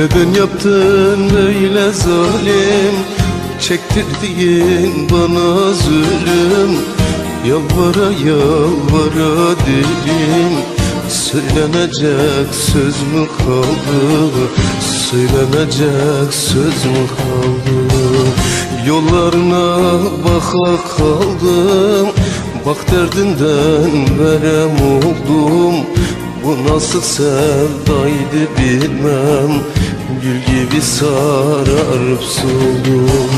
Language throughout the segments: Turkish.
Neden yaptın böyle zalim? Çektirdiğin bana zulüm. Yalvara yalvara dilim. Söylenecek söz mü kaldı? Söylenecek söz mü kaldı? Yollarına baka kaldım. Bak derdinden verem oldum. Bu nasıl sevdaydı bilmem Gül gibi sararıp soldum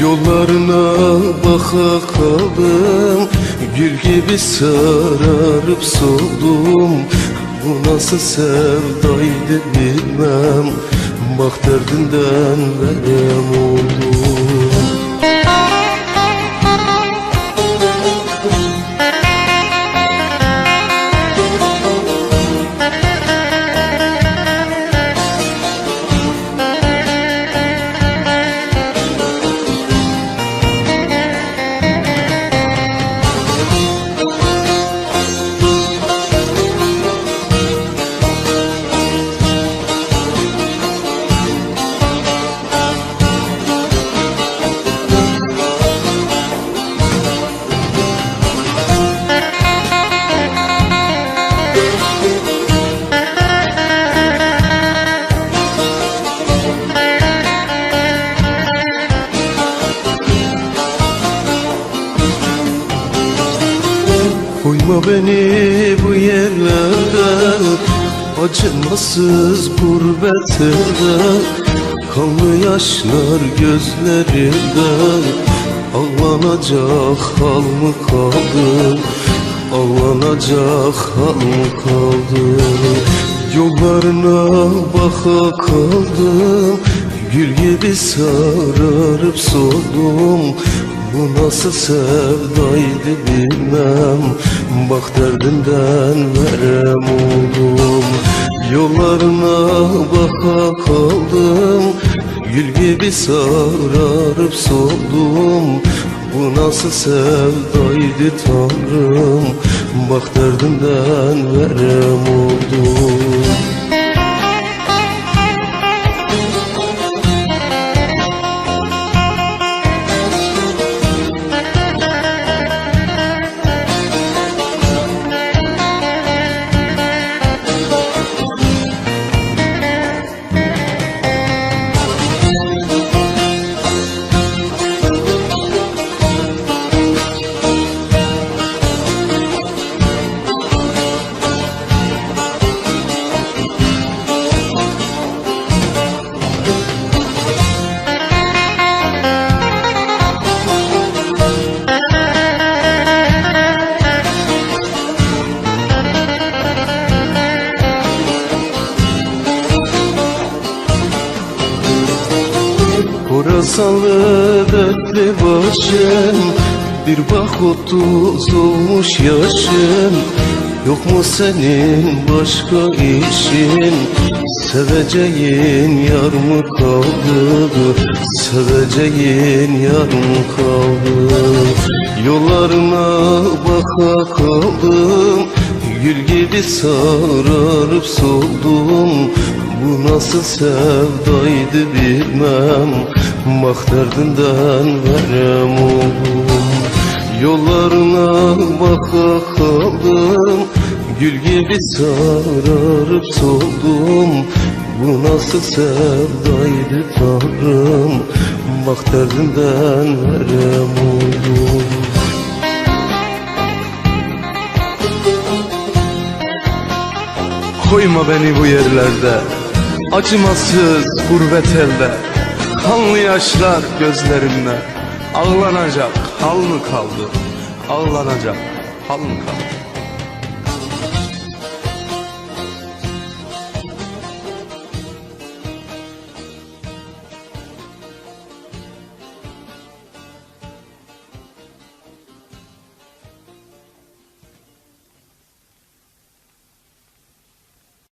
Yollarına baka kaldım Gül gibi sararıp soldum Bu nasıl sevdaydı bilmem Bak derdinden verem oldum Koyma beni bu yerlerde. Acımasız gurbete Kanlı yaşlar gözlerimde Ağlanacak hal mı kaldı? Ağlanacak hal mı kaldı? Yollarına baka kaldım. Gül gibi sararıp soldum Bu nasıl sevdaydı bilmem. Bak derdimden verem oldum. Yollarına baka kaldım. Gül gibi sararıp soldum. Bu nasıl sevdaydı tanrım. Bak derdimden verem oldum Horasanlı dertli başım Bir bak otuz olmuş yaşım Yok mu senin başka işin? Seveceğin yar mı kaldı? Seveceğin yar mı kaldı? Yollarına baka kaldım Gül gibi sararıp soldum. Bu nasıl sevdaydı bilmem Bak derdinden verem oldum Yollarına baka kaldım Gül gibi sararıp soldum. Bu nasıl sevdaydı tanrım? Bak derdinden verem oldum Koyma beni bu yerlerde. Acımasız gurbet elde Kanlı yaşlar gözlerimde Ağlanacak hal mı kaldı? Ağlanacak hal mı kaldı